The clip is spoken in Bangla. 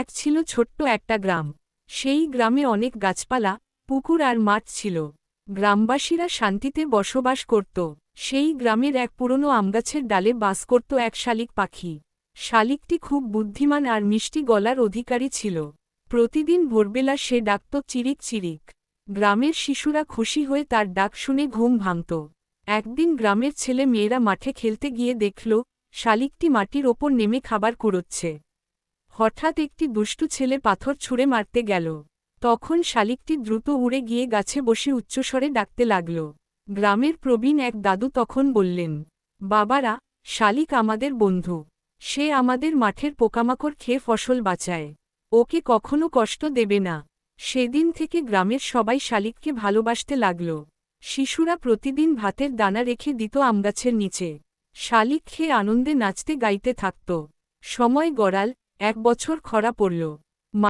এক ছিল ছোট্ট একটা গ্রাম। সেই গ্রামে অনেক গাছপালা, পুকুর আর মাঠ ছিল। গ্রামবাসীরা শান্তিতে বসবাস করত। সেই গ্রামের এক পুরনো আমগাছের ডালে বাস করত এক শালিক পাখি। শালিকটি খুব বুদ্ধিমান আর মিষ্টি গলার অধিকারী ছিল। প্রতিদিন ভোরবেলা সে ডাকত চিরিক চিরিক। গ্রামের শিশুরা খুশি হয়ে তার ডাক শুনে ঘুম ভাঙত। একদিন গ্রামের ছেলে মেয়েরা মাঠে খেলতে গিয়ে দেখল, শালিকটি মাটির ওপর নেমে খাবার কুড়োচ্ছে। হঠাৎ একটি দুষ্টু ছেলে পাথর ছুঁড়ে মারতে গেল। তখন শালিকটি দ্রুত উড়ে গিয়ে গাছে বসে উচ্চস্বরে ডাকতে লাগল। গ্রামের প্রবীণ এক দাদু তখন বললেন, বাবারা, শালিক আমাদের বন্ধু। সে আমাদের মাঠের পোকামাকড় খেয়ে ফসল বাঁচায়। ওকে কখনো কষ্ট দেবে না। সেদিন থেকে গ্রামের সবাই শালিককে ভালোবাসতে লাগল। শিশুরা প্রতিদিন ভাতের দানা রেখে দিত আমগাছের নিচে। শালিক খেয়ে আনন্দে নাচতে গাইতে থাকত। সময় গড়াল এক বছর খরা পড়ল।